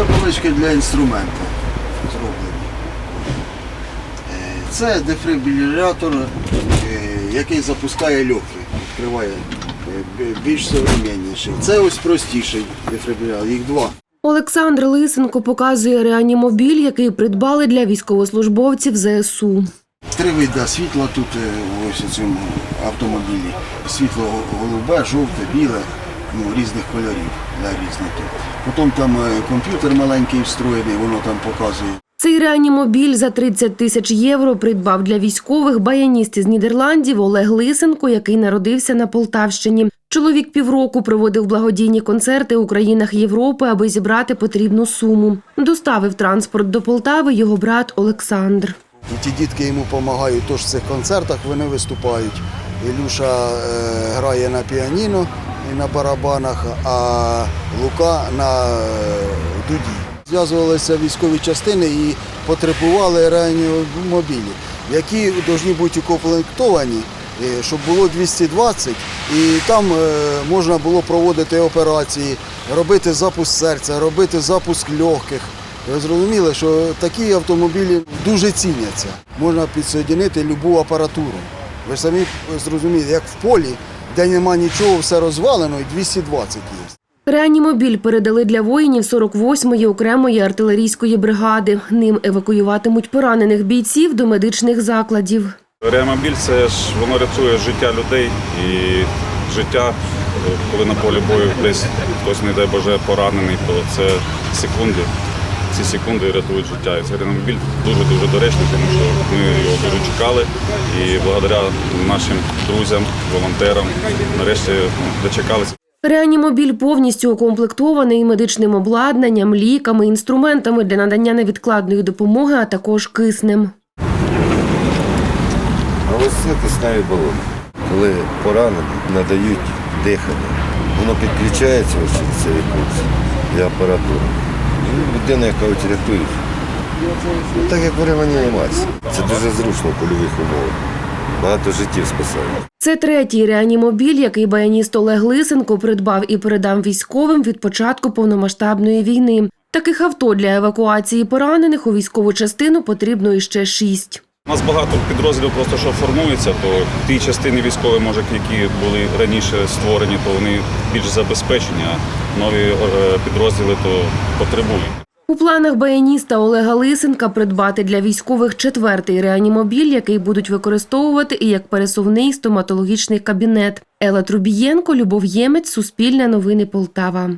Це полички для інструменту зроблені. Е, Це дефібрилятор, е, який запускає льохи, відкриває е, більш современніший. Це ось простіший дефібрилятор, їх два. Олександр Лисенко показує реанімобіль, який придбали для військовослужбовців ЗСУ. Три види світла тут ось у цьому автомобілі. Світло голубе, жовте, біле, ну, різних кольорів для різників. Потім там е, комп'ютер маленький встроєний, воно там показує. Цей реанімобіль за 30 тисяч євро придбав для військових баяніст із Нідерландів Олег Лисенко, який народився на Полтавщині. Чоловік півроку проводив благодійні концерти у країнах Європи, аби зібрати потрібну суму. Доставив транспорт до Полтави його брат Олександр. І ті дітки йому допомагають теж в цих концертах, вони виступають. Ілюша е, грає на піаніно і на барабанах, а Лука на е, дуді. Зв'язувалися військові частини і потребували реанімобілі, які повинні бути укомплектовані, е, щоб було 220, і там е, можна було проводити операції, робити запуск серця, робити запуск легких. Ви зрозуміли, що такі автомобілі дуже ціняться. Можна підсоєдинити будь-яку апаратуру. Ви самі зрозумієте, як в полі, де нема нічого, все розвалено, і 220 є. Реанімобіль передали для воїнів 48-ї окремої артилерійської бригади. Ним евакуюватимуть поранених бійців до медичних закладів. Реамобіль це ж воно рятує життя людей і життя, е, коли на полі бою десь хтось, не дай Боже, поранений, то це секунди. Ці секунди рятують життя. І цей реамобіль дуже-дуже доречний, тому що ми його дуже чекали. І благодаря нашим друзям, волонтерам, нарешті ну, дочекалися. Реанімобіль повністю укомплектований медичним обладнанням, ліками, інструментами для надання невідкладної допомоги, а також киснем. А ось це кисневі балони. Коли поранені, надають дихання. Воно підключається цей курс для апаратури. І людина, яка рятує. Ну, так як в реанімації. Це дуже зручно в польових умовах. Багато життів спасає. Це третій реанімобіль, який баяніст Олег Лисенко придбав і передав військовим від початку повномасштабної війни. Таких авто для евакуації поранених у військову частину потрібно іще шість. Нас багато підрозділів просто що формуються, то ті частини військові, може, які були раніше створені, то вони більш забезпечені, а нові е, підрозділи то потребують. У планах баяніста Олега Лисенка придбати для військових четвертий реанімобіль, який будуть використовувати і як пересувний стоматологічний кабінет. Ела Трубієнко, Любов Ємець, Суспільне новини Полтава.